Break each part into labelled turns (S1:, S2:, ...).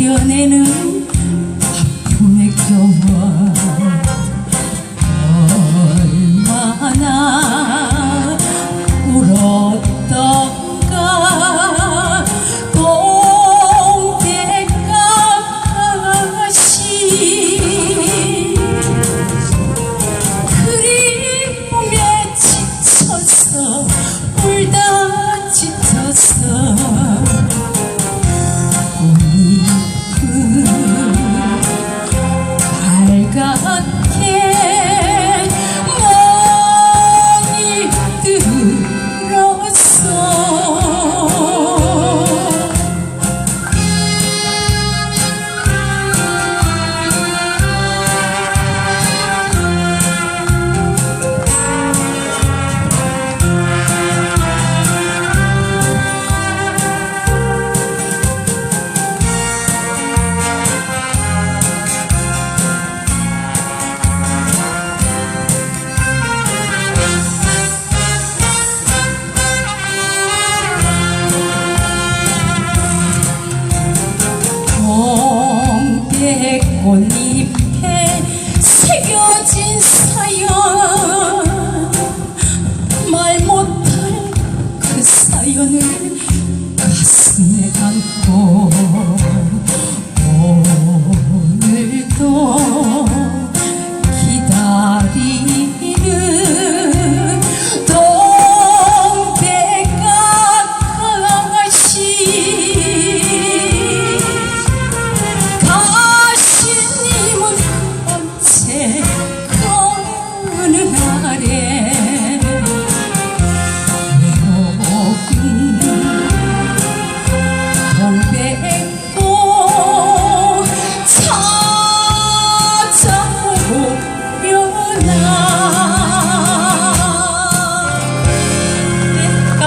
S1: 버려내는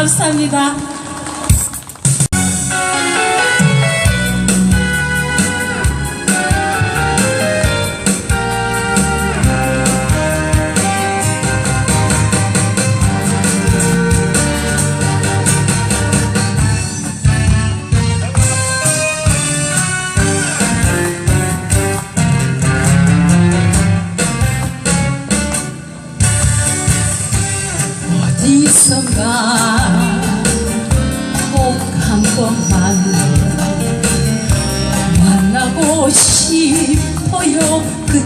S1: 감사합니다.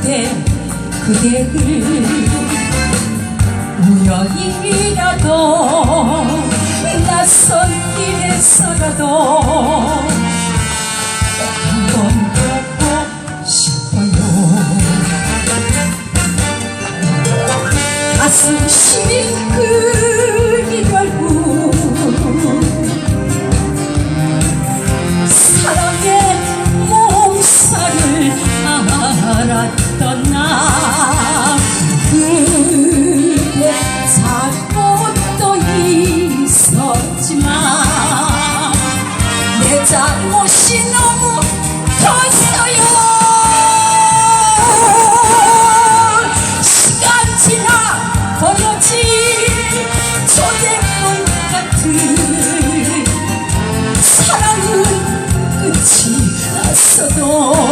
S1: 네. 그대를 우연이라도 낯선 길에서라도 한번 겪고 싶어요. 가슴 시린 그 것이 무 컸어요. 시간 지나 버려진 초대문 같은 사랑은 끝이 났어도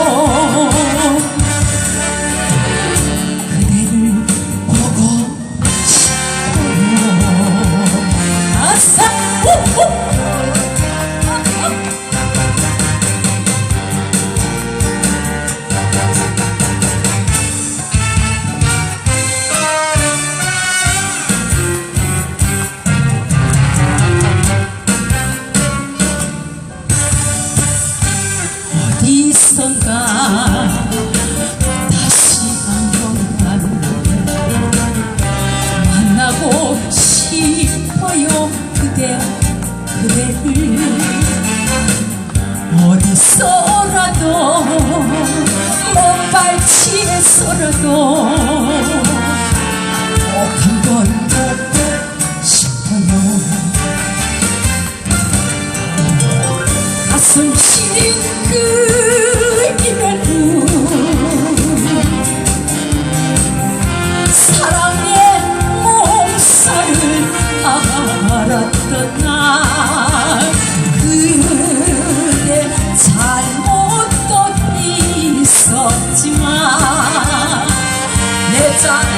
S1: 쏘라고 sun.